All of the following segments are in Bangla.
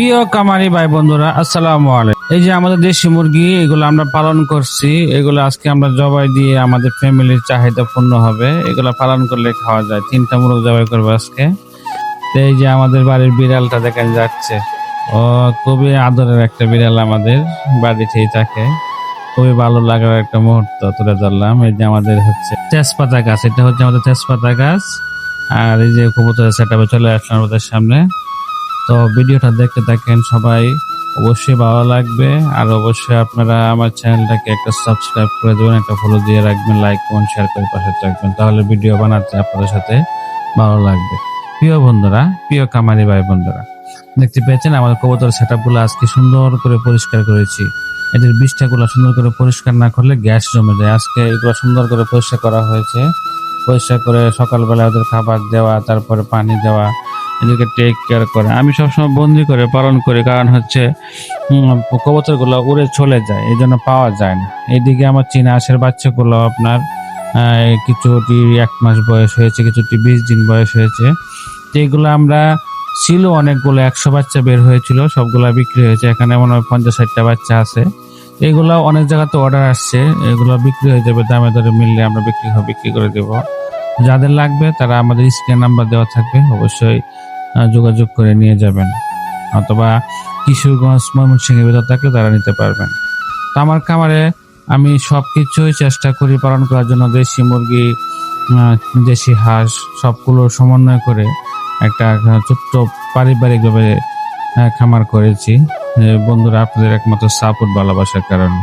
প্রিয় কামারি ভাই বন্ধুরা, আসসালামু এই যে আমাদের দেশি মুরগি, এগুলো আমরা পালন করছি। এগুলো আজকে আমরা জবাই দিয়ে আমাদের ফ্যামিলির চাহিদা পূর্ণ হবে। এগুলো পালন করলে খাওয়া যায়। তিনটা মুরগ জবাই করব আজকে। এই যে আমাদের বাড়ির বিড়ালটা দেখেন যাচ্ছে। ও খুবই আদরের একটা বিড়াল আমাদের বাড়িতেই থাকে। খুবই ভালো লাগার একটা মুহূর্ত তুলে ধরলাম। এই যে আমাদের হচ্ছে তেজপাতা গাছ। এটা হচ্ছে আমাদের তেজপাতা গাছ। আর এই যে কবুতরের সেট চলে আসলাম আমাদের সামনে। তো ভিডিওটা দেখতে থাকেন সবাই। অবশ্যই ভালো লাগবে। আর অবশ্যই আপনারা আমার চ্যানেলটাকে একটা সাবস্ক্রাইব করে দেবেন, একটা ফলো দিয়ে রাখবেন লাইক কমেন্ট শেয়ার করে পাশে থাকবেন। তাহলে ভিডিও বানাতে আপনাদের সাথে ভালো লাগবে। প্রিয় বন্ধুরা, প্রিয় কামারি ভাই বন্ধুরা, দেখতে পেয়েছেন আমাদের কবুতর সেট আজকে সুন্দর করে পরিষ্কার করেছি। এদের বিষ্ঠাগুলো সুন্দর করে পরিষ্কার না করলে গ্যাস জমে যায়। আজকে এগুলো সুন্দর করে পরিষ্কার করা হয়েছে। পরিষ্কার করে সকালবেলা ওদের খাবার দেওয়া, তারপরে পানি দেওয়া এদেরকে টেক কেয়ার করে। আমি সবসময় বন্দি করে, পালন করি। কারণ হচ্ছে কবুতরগুলো উড়ে চলে যায়, এই জন্য পাওয়া যায় না। এইদিকে আমার চীনা হাঁসের বাচ্চাগুলো আপনার কিছুটি এক মাস বয়স হয়েছে কিছুটি বিশ দিন বয়স হয়েছে। যেগুলো আমরা, ছিল অনেকগুলো, একশো বাচ্চা বের হয়েছিল, সবগুলো বিক্রি হয়েছে। এখানে মনে হয় পঞ্চাশ ষাটটা বাচ্চা আছে। এগুলো অনেক জায়গাতে অর্ডার আসছে, এগুলো বিক্রি হয়ে যাবে, দামে দরে মিললে আমরা বিক্রি বিক্রি করে দেবো। যাদের লাগবে, তারা আমাদের স্ক্রিন নাম্বার দেওয়া থাকবে। অবশ্যই যোগাযোগ করে নিয়ে যাবেন। অথবা কিশোরগঞ্জ ময়মনসিংহের ভিতর থাকলে তারা নিতে পারবেন। তো আমার খামারে আমি সব কিছুই চেষ্টা করি পালন করার জন্য, দেশি মুরগি দেশি হাঁস, সবগুলো সমন্বয় করে একটা ছোট্ট পারিবারিকভাবে খামার করেছি। বন্ধুরা, আপনাদের একমাত্র সাপোর্ট ভালোবাসার কারণে।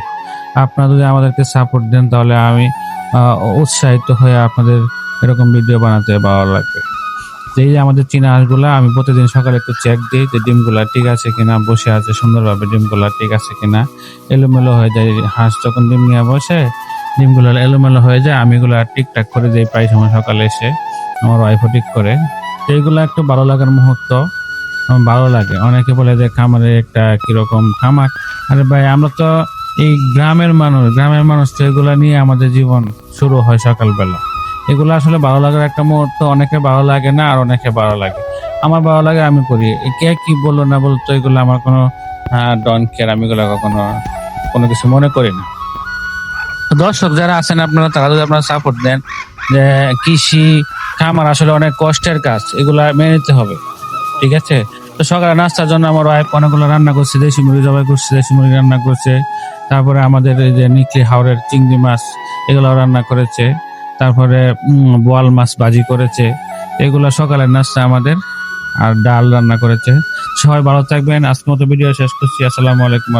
আপনারা যদি আমাদেরকে সাপোর্ট দেন, তাহলে আমি উৎসাহিত হয়ে আপনাদের এরকম ভিডিও বানাতে ভালো লাগবে। এই যে আমাদের চীনা হাঁসগুলা, আমি প্রতিদিন সকালে একটু চেক দিই যে ডিমগুলা ঠিক আছে কিনা, বসে আছে সুন্দরভাবে ডিমগুলা ঠিক আছে কিনা। এলোমেলো হয়ে যায়, হাঁস যখন ডিম নিয়ে বসে, ডিমগুলো এলোমেলো হয়ে যায়, আমি এগুলো ঠিকঠাক করে দিই প্রায় সময় সকালে এসে, আমার ওয়াইফও ঠিক করে। এইগুলো একটু ভালো লাগার মুহূর্ত, আমার ভালো লাগে। অনেকে বলে যে খামারে একটা কীরকম খামার। আরে ভাই, আমরা তো এই গ্রামের মানুষ গ্রামের মানুষ তো এগুলা নিয়ে আমাদের জীবন শুরু হয় সকালবেলা। এগুলো আসলে ভালো লাগার একটা মুহূর্ত অনেকে ভালো লাগে না আর অনেকে ভালো লাগে। আমার ভালো লাগে, আমি করি। কে কি বলল না বলতো এগুলো আমার কোনো ডন কেয়ার আমি এগুলো কখনো কোনো কিছু মনে করি না। দর্শক যারা আছেন, আপনারা তারা যদি আপনারা সাপোর্ট দেন যে কৃষি, খামার আসলে অনেক কষ্টের কাজ, এগুলো মেনে নিতে হবে। ঠিক আছে? তো সকালে নাস্তার জন্য আমার ওয়াইফ অনেকগুলো রান্না করছে, দেশি মুরগি জবাই করছে, দেশি মুরগি রান্না করছে। তারপরে আমাদের এই যে নিকলি হাওড়ের চিংড়ি মাছ এগুলো রান্না করেছে। তারপরে বোয়াল মাছ বাজি করেছে। এগুলো সকালের নাস্তা আমাদের, আর ডাল রান্না করেছে। সবাই ভালো থাকবেন। আজকের মতো ভিডিও শেষ করছি। আসসালামু আলাইকুম